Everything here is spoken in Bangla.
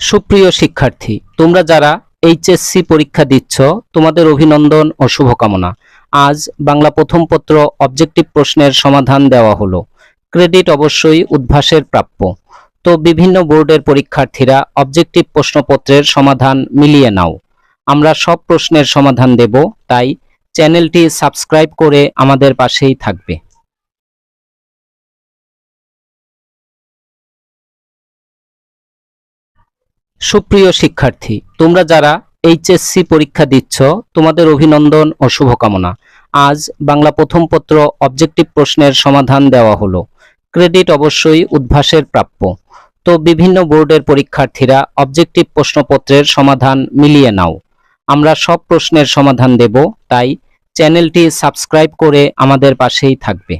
সুপ্রিয় শিক্ষার্থী, তোমরা যারা এইচএসসি পরীক্ষা দিচ্ছ, তোমাদের অভিনন্দন ও শুভকামনা। আজ বাংলা প্রথম পত্র অবজেক্টিভ প্রশ্নের সমাধান দেওয়া হলো। ক্রেডিট অবশ্যই উদ্ভাসের প্রাপ্য। তো বিভিন্ন বোর্ডের পরীক্ষার্থীরা অবজেক্টিভ প্রশ্নপত্রের সমাধান মিলিয়ে নাও। আমরা সব প্রশ্নের সমাধান দেব, তাই চ্যানেলটি সাবস্ক্রাইব করে আমাদের পাশেই থাকবে। সুপ্রিয় শিক্ষার্থী, তোমরা যারা এইচএসসি পরীক্ষা দিচ্ছ, তোমাদের অভিনন্দন ও শুভকামনা। আজ বাংলা প্রথম পত্র অবজেক্টিভ প্রশ্নের সমাধান দেওয়া হলো। ক্রেডিট অবশ্যই উদ্ভাসের প্রাপ্য। তো বিভিন্ন বোর্ডের পরীক্ষার্থীরা অবজেক্টিভ প্রশ্নপত্রের সমাধান মিলিয়ে নাও। আমরা সব প্রশ্নের সমাধান দেব, তাই চ্যানেলটি সাবস্ক্রাইব করে আমাদের পাশেই থাকবে।